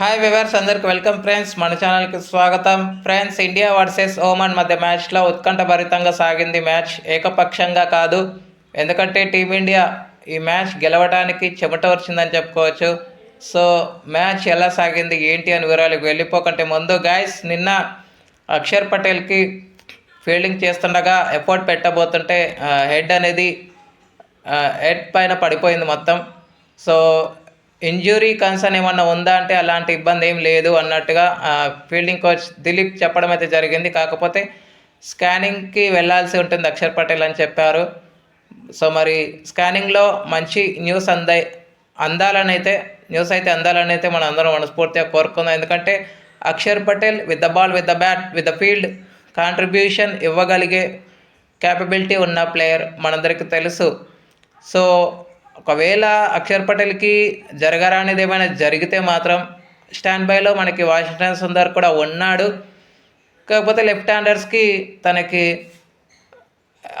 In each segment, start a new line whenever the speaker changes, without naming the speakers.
Hi viewers అందరికి welcome friends మన ఛానల్కి స్వాగతం. ఫ్రెండ్స్ ఇండియా వర్సెస్ ఓమన్ మధ్య మ్యాచ్లో ఉత్కంఠభరితంగా సాగింది మ్యాచ్ ఏకపక్షంగా కాదు. ఎందుకంటే టీమిండియా ఈ మ్యాచ్ గెలవడానికి చెమట వచ్చిందని చెప్పుకోవచ్చు. సో మ్యాచ్ ఎలా సాగింది ఏంటి అని వివరాలకు వెళ్ళిపోకంటే ముందు గాయస్ నిన్న అక్షర్ పటేల్కి ఫీల్డింగ్ చేస్తుండగా ఎఫర్ట్ పెట్టబోతుంటే హెడ్ అనేది హెడ్ పైన పడిపోయింది మొత్తం. సో ఇంజురీ కన్సర్న్ ఏమన్నా ఉందా అంటే అలాంటి ఇబ్బంది ఏం లేదు అన్నట్టుగా ఫీల్డింగ్ కోచ్ దిలీప్ చెప్పడం అయితే జరిగింది. కాకపోతే స్కానింగ్కి వెళ్ళాల్సి ఉంటుంది అక్షర్ పటేల్ అని చెప్పారు. సో మరి స్కానింగ్లో మంచి న్యూస్ అందాయి అందాలని అయితే న్యూస్ అయితే అందాలని అయితే మనం అందరం మనస్ఫూర్తిగా కోరుకుందాం. ఎందుకంటే Axar Patel with the ball with the bat with the field contribution ఇవ్వగలిగే capability ఉన్న ప్లేయర్ మనందరికీ తెలుసు. సో ఒకవేళ అక్షర్ పటేల్కి జరగరానిది ఏమైనా జరిగితే మాత్రం స్టాండ్ బైలో మనకి వాషింగ్టన్ సుందర్ కూడా ఉన్నాడు. కాకపోతే లెఫ్ట్ హ్యాండర్స్కి తనకి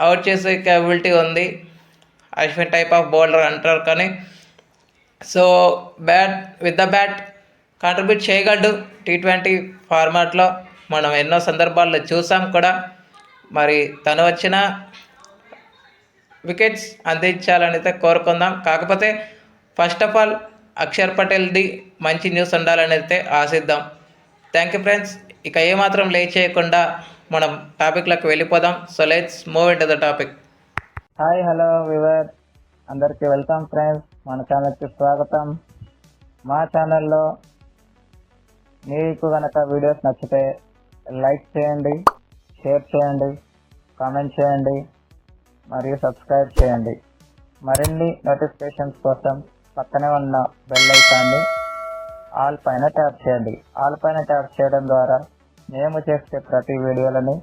అవుట్ చేసే క్యాపబిలిటీ ఉంది. అశ్విన్ టైప్ ఆఫ్ బౌలర్ అంటారు కానీ so bat with the bat contribute చేయగలడు టీ ట్వంటీ ఫార్మాట్లో మనం ఎన్నో సందర్భాల్లో చూసాం కూడా. మరి తను వచ్చిన వికెట్స్ అందించాలని అయితే కోరుకుందాం. కాకపోతే ఫస్ట్ ఆఫ్ ఆల్ అక్షర్ పటేల్ది మంచి న్యూస్ ఉండాలని అయితే ఆశిద్దాం. Thank you friends. ఇక ఏమాత్రం లేట్ చేయకుండా మనం టాపిక్లోకి వెళ్ళిపోదాం. So let's move in to the topic.
Hi hello viewer అందరికీ వెల్కమ్ ఫ్రెండ్స్. మన ఛానల్కి స్వాగతం. మా ఛానల్లో మీకు కనుక వీడియోస్ నచ్చితే లైక్ చేయండి షేర్ చేయండి కామెంట్ చేయండి. మరియు సబ్స్క్రైబ్ చేయండి. మరిన్ని నోటిఫికేషన్స్ కోసం పక్కనే ఉన్న బెల్ ఐకాన్ని ఆల్ పైన ట్యాప్ చేయండి. ఆల్ పైన ట్యాప్ చేయడం ద్వారా మేము చేసే ప్రతి వీడియోలని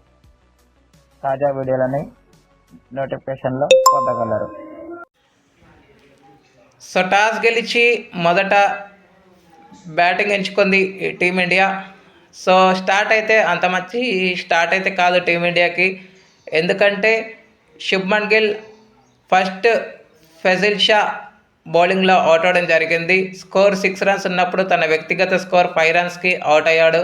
తాజా వీడియోలని నోటిఫికేషన్లో పొందగలరు.
సో టాస్ గెలిచి మొదట బ్యాటింగ్ ఎంచుకుంది టీమిండియా సో స్టార్ట్ అయితే అంత మంచి స్టార్ట్ అయితే కాదు టీమిండియాకి ఎందుకంటే శుభ్మన్ గిల్ ఫస్ట్ ఫెజిల్ షా బౌలింగ్లో అవుట్ అవడం జరిగింది. స్కోర్ సిక్స్ రన్స్ ఉన్నప్పుడు తన వ్యక్తిగత స్కోర్ ఫైవ్ రన్స్కి అవుట్ అయ్యాడు.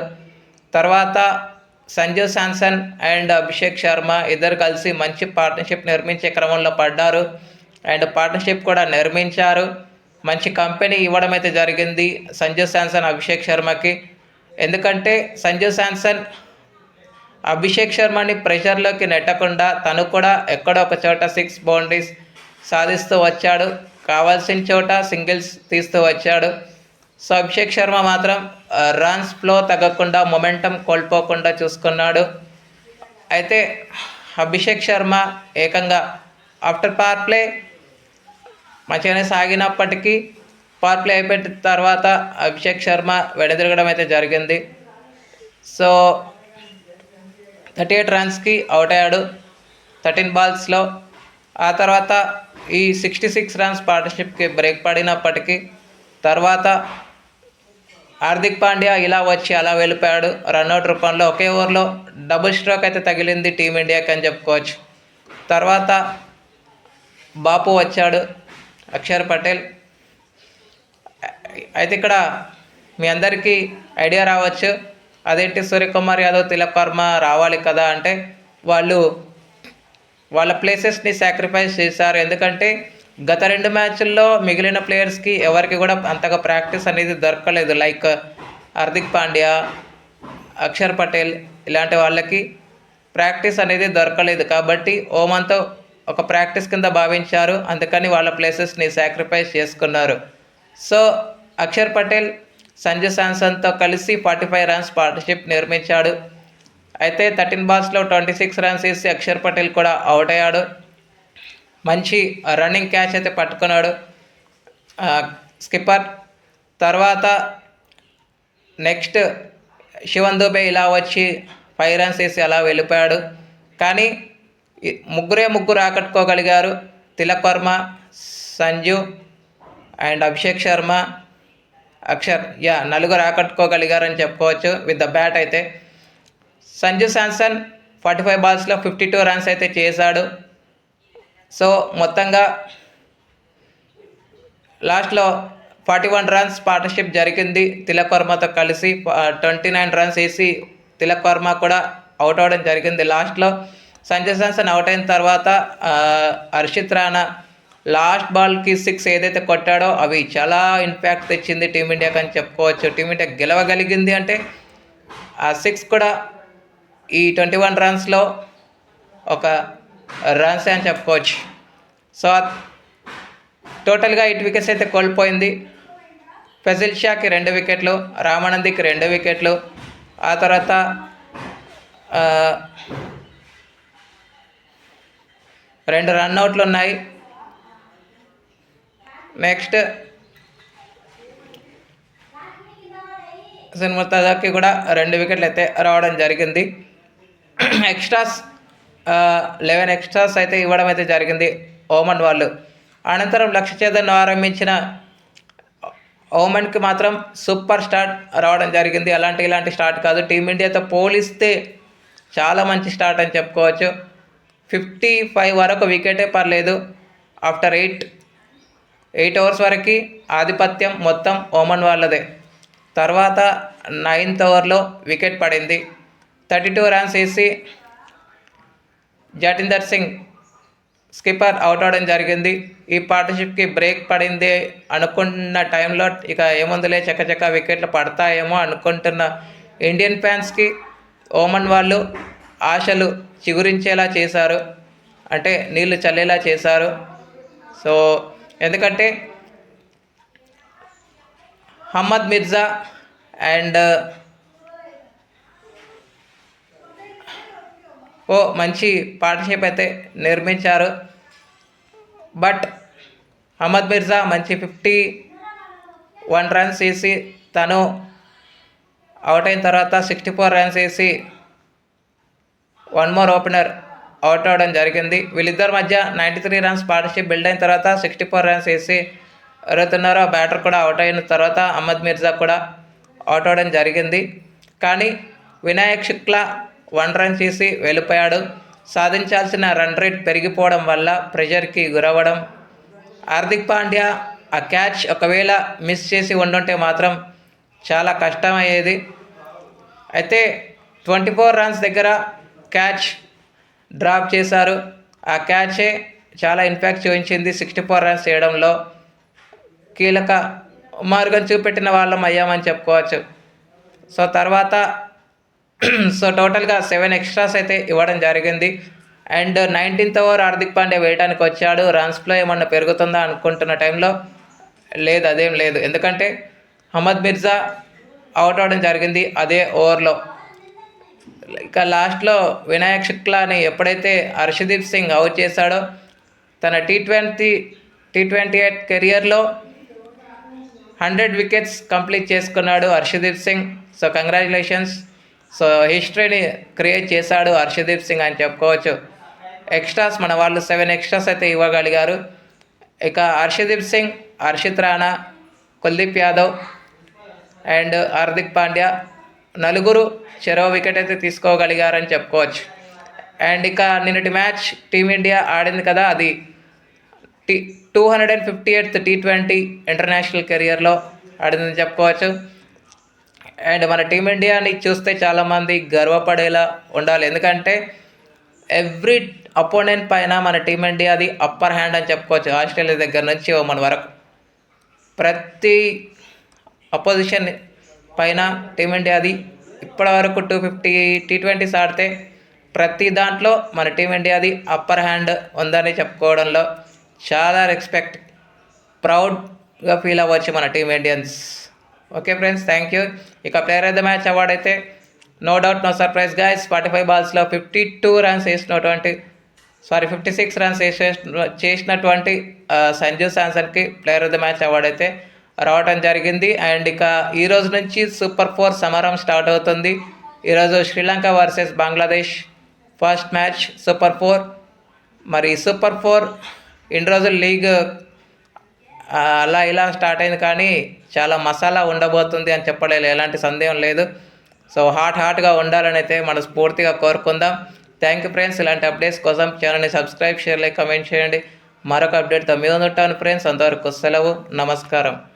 తర్వాత సంజు శాంసన్ అండ్ అభిషేక్ శర్మ ఇద్దరు కలిసి మంచి పార్ట్నర్షిప్ నిర్మించే క్రమంలో పడ్డారు. అండ్ పార్ట్నర్షిప్ కూడా నిర్మించారు. మంచి కంపెనీ ఇవ్వడం అయితే జరిగింది సంజు శాంసన్ అభిషేక్ శర్మకి. ఎందుకంటే సంజు శాంసన్ అభిషేక్ శర్మని ప్రెషర్లోకి నెట్టకుండా తను కూడా ఎక్కడో ఒక చోట సిక్స్ బౌండరీస్ సాధిస్తూ వచ్చాడు. కావాల్సిన చోట సింగిల్స్ తీస్తూ వచ్చాడు. సో అభిషేక్ శర్మ మాత్రం రన్స్ ఫ్లో తగ్గకుండా మొమెంటం కోల్పోకుండా చూసుకున్నాడు. అయితే అభిషేక్ శర్మ ఏకంగా ఆఫ్టర్ పవర్ ప్లే మంచిగానే సాగినప్పటికీ పవర్ ప్లే అయిపోయిన తర్వాత అభిషేక్ శర్మ వెడదిరగడం అయితే జరిగింది. సో థర్టీ ఎయిట్ రన్స్కి అవుట్ అయ్యాడు. థర్టీన్ బాల్స్లో. ఆ తర్వాత ఈ సిక్స్టీ సిక్స్ రన్స్ పార్ట్నర్షిప్కి బ్రేక్ పడినప్పటికీ తర్వాత హార్దిక్ పాండ్యా ఇలా వచ్చి అలా వెళ్ళిపోయాడు. రన్అట్ రూపంలో ఒకే ఓవర్లో డబుల్ స్ట్రోక్ అయితే తగిలింది టీమిండియాకి అని చెప్పుకోవచ్చు. తర్వాత బాపు వచ్చాడు అక్షర్ పటేల్. అయితే ఇక్కడ మీ అందరికీ ఐడియా రావచ్చు. అదేంటి సూర్యకుమార్ యాదవ్ తిలక్ వర్మ రావాలి కదా అంటే వాళ్ళు వాళ్ళ ప్లేసెస్ని సాక్రిఫైస్ చేశారు. ఎందుకంటే గత రెండు మ్యాచ్ల్లో మిగిలిన ప్లేయర్స్కి ఎవరికి కూడా అంతగా ప్రాక్టీస్ అనేది దొరకలేదు. లైక్ హార్దిక్ పాండ్యా అక్షర్ పటేల్ ఇలాంటి వాళ్ళకి ప్రాక్టీస్ అనేది దొరకలేదు. కాబట్టి ఓమన్తో ఒక ప్రాక్టీస్ కింద భావించారు. అందుకని వాళ్ళ ప్లేసెస్ని సాక్రిఫైస్ చేసుకున్నారు. సో అక్షర్ పటేల్ సంజు శాంసన్తో కలిసి ఫార్టీ ఫైవ్ రన్స్ పార్ట్నర్షిప్ నిర్మించాడు. అయితే థర్టీన్ బాల్స్లో ట్వంటీ సిక్స్ రన్స్ వేసి అక్షర్ పటేల్ కూడా అవుట్ అయ్యాడు. మంచి రన్నింగ్ క్యాచ్ అయితే పట్టుకున్నాడు. స్కిప్పర్. తర్వాత నెక్స్ట్ శివన్ దుబే ఇలా వచ్చి ఫైవ్ రన్స్ వేసి అలా వెళ్ళిపోయాడు. కానీ ముగ్గురే ముగ్గురు ఆకట్టుకోగలిగారు. తిలక్ వర్మ సంజు అండ్ అభిషేక్ శర్మ. అక్షర్ యా నలుగురు ఆకట్టుకోగలిగారని చెప్పుకోవచ్చు. విత్ ద బ్యాట్ అయితే సంజు శాంసన్ ఫార్టీ ఫైవ్ బాల్స్లో ఫిఫ్టీ టూ రన్స్ అయితే చేశాడు. సో మొత్తంగా లాస్ట్లో ఫార్టీ వన్ రన్స్ పార్ట్నర్షిప్ జరిగింది. తిలక్ వర్మతో కలిసి ట్వంటీ నైన్ రన్స్ వేసి తిలక్ వర్మ కూడా అవుట్ అవ్వడం జరిగింది. లాస్ట్లో సంజయ్ శాంసన్ అవుట్ అయిన తర్వాత హర్షిత్ రాణా లాస్ట్ బాల్కి సిక్స్ ఏదైతే కొట్టాడో అవి చాలా ఇంపాక్ట్ తెచ్చింది టీమిండియాకి అని చెప్పుకోవచ్చు. టీమిండియా గెలవగలిగింది అంటే ఆ సిక్స్ కూడా ఈ ట్వంటీ వన్ రన్స్లో ఒక రన్స్ అని చెప్పుకోవచ్చు. సో టోటల్గా ఎయిట్ వికెట్స్ అయితే కోల్పోయింది. ఫెజిల్ షాకి రెండు వికెట్లు రామానందికి రెండు వికెట్లు. ఆ తర్వాత రెండు రన్అట్లు ఉన్నాయి. నెక్స్ట్. సినిమా కూడా రెండు వికెట్లు అయితే రావడం జరిగింది. ఎక్స్ట్రాస్ లెవెన్ ఎక్స్ట్రాస్ అయితే ఇవ్వడం అయితే జరిగింది ఓమన్ వాళ్ళు. అనంతరం లక్ష్య చేదన్ ఆరంభించిన ఓమన్కి మాత్రం సూపర్ స్టార్ట్ రావడం జరిగింది. అలాంటి ఇలాంటి స్టార్ట్ కాదు. టీమిండియాతో పోలిస్తే చాలా మంచి స్టార్ట్ అని చెప్పుకోవచ్చు. ఫిఫ్టీ ఫైవ్ వరకు వికెటే పర్లేదు. ఆఫ్టర్ ఎయిట్ ఎయిట్ అవర్స్ వరకు ఆధిపత్యం మొత్తం ఓమన్ వాళ్ళదే. తర్వాత నైన్త్ ఓవర్లో వికెట్ పడింది. థర్టీ టూ రన్స్ వేసి జటిందర్ సింగ్ స్కిప్పర్ అవుట్ అవడం జరిగింది. ఈ పార్ట్నర్షిప్కి బ్రేక్ పడింది అనుకున్న టైంలో ఇక ఏముందులే చక్కచక్క వికెట్లు పడతాయేమో అనుకుంటున్న ఇండియన్ ఫ్యాన్స్కి ఓమన్ వాళ్ళు ఆశలు చిగురించేలా చేశారు. అంటే నీళ్ళు చల్లేలా చేశారు. సో ఎందుకంటే హమ్మద్ మిర్జా అండ్ ఓ మంచి పార్ట్నర్షిప్ అయితే నిర్మించారు. బట్ అహ్మద్ మిర్జా మంచి ఫిఫ్టీ వన్ రన్స్ వేసి తను అవుట్ అయిన తర్వాత సిక్స్టీ ఫోర్ రన్స్ వేసి వన్ మోర్ ఓపెనర్ అవుట్ అవ్వడం జరిగింది. వీళ్ళిద్దరి మధ్య ninety three runs partnership build అయిన తర్వాత సిక్స్టీ ఫోర్ రన్స్ వేసి ఎవరైతున్నారో బ్యాటర్ కూడా అవుట్ అయిన తర్వాత అహ్మద్ మిర్జా కూడా అవుట్ అవ్వడం జరిగింది. కానీ వినాయక్ శుక్లా వన్ రన్ చేసి వెళ్ళిపోయాడు. సాధించాల్సిన రన్ రేట్ పెరిగిపోవడం వల్ల ప్రెషర్కి గురవ్వడం. హార్దిక్ పాండ్యా ఆ క్యాచ్ ఒకవేళ మిస్ చేసి ఉండుంటే మాత్రం చాలా కష్టమయ్యేది. అయితే ట్వంటీ ఫోర్ రన్స్ దగ్గర క్యాచ్ డ్రాప్ చేశారు. ఆ క్యాచే చాలా ఇంపాక్ట్ చూపించింది సిక్స్టీ ఫోర్ రన్స్ చేయడంలో కీలక మార్గం చూపెట్టిన వాళ్ళం అయ్యామని చెప్పుకోవచ్చు. సో తర్వాత సో టోటల్గా సెవెన్ ఎక్స్ట్రాస్ అయితే ఇవ్వడం జరిగింది. And nineteenth over Hardik Pandey వేయడానికి వచ్చాడు. రన్స్లో ఏమన్నా పెరుగుతుందా అనుకుంటున్న టైంలో లేదు అదేం లేదు. ఎందుకంటే అహ్మద్ మిర్జా అవుట్ అవడం జరిగింది అదే ఓవర్లో. ఇక లాస్ట్లో వినాయక్ శుక్లాని ఎప్పుడైతే హర్షదీప్ సింగ్ అవుట్ చేశాడో తన T twenty T twenty eight కెరియర్లో హండ్రెడ్ వికెట్స్ కంప్లీట్ చేసుకున్నాడు Harshdeep Singh. So congratulations so హిస్టరీని create చేశాడు హర్షదీప్ సింగ్ అని చెప్పుకోవచ్చు. ఎక్స్ట్రాస్ మన వాళ్ళు సెవెన్ ఎక్స్ట్రాస్ అయితే ఇవ్వగలిగారు. ఇక హర్షదీప్ సింగ్ హర్షిత్ రాణా కుల్దీప్ యాదవ్ అండ్ హార్దిక్ పాండ్యా నలుగురు చెరో వికెట్ అయితే తీసుకోగలిగారని చెప్పుకోవచ్చు. అండ్ ఇక నిన్నటి మ్యాచ్ టీమిండియా ఆడింది కదా అది T two hundred and fifty eighth T twenty international కెరియర్లో ఆడిందని చెప్పుకోవచ్చు. అండ్ మన టీమిండియాని చూస్తే చాలామంది గర్వపడేలా ఉండాలి. ఎందుకంటే ఎవ్రీ అపోనెంట్ పైన మన టీమిండియాది అప్పర్ హ్యాండ్ అని చెప్పుకోవచ్చు. ఆస్ట్రేలియా దగ్గర నుంచి మన వరకు. ప్రతి అపోజిషన్ పైన టీమిండియాది ఇప్పటివరకు టూ ఫిఫ్టీ టీ ట్వంటీస్ ఆడితే ప్రతి దాంట్లో మన టీమిండియాది అప్పర్ హ్యాండ్ ఉందని చెప్పుకోవడంలో చాలా రెస్పెక్ట్ ప్రౌడ్గా ఫీల్ అవ్వచ్చు మన team Indians. Okay friends thank you ఇక player of the match award అయితే నో డౌట్ నో సర్ప్రైజ్గా ఫార్టీ ఫైవ్ బాల్స్లో ఫిఫ్టీ టూ రన్స్ వేసినటువంటి సారీ ఫిఫ్టీ సిక్స్ రన్స్ వేసే చేసినటువంటి Sanju శాంసన్కి player of the match award అయితే రావటం జరిగింది. అండ్ ఇక ఈ రోజు నుంచి సూపర్ ఫోర్ సమరం స్టార్ట్ అవుతుంది. ఈరోజు Sri Lanka versus Bangladesh first match super four. మరి సూపర్ ఫోర్ ఇన్ని రోజులు లీగ్ అలా ఇలా స్టార్ట్ అయింది కానీ చాలా మసాలా ఉండబోతుంది అని చెప్పలేదు ఎలాంటి సందేహం లేదు. సో హాట్ హాట్గా ఉండాలని అయితే మనం స్ఫూర్తిగా కోరుకుందాం. Thank you friends. ఇలాంటి అప్డేట్స్ కోసం ఛానల్ని సబ్స్క్రైబ్ షేర్ లైక్ కమెంట్ చేయండి. మరొక అప్డేట్తో మీ ఉంటాను ఫ్రెండ్స్. అంతవరకు సెలవు. నమస్కారం.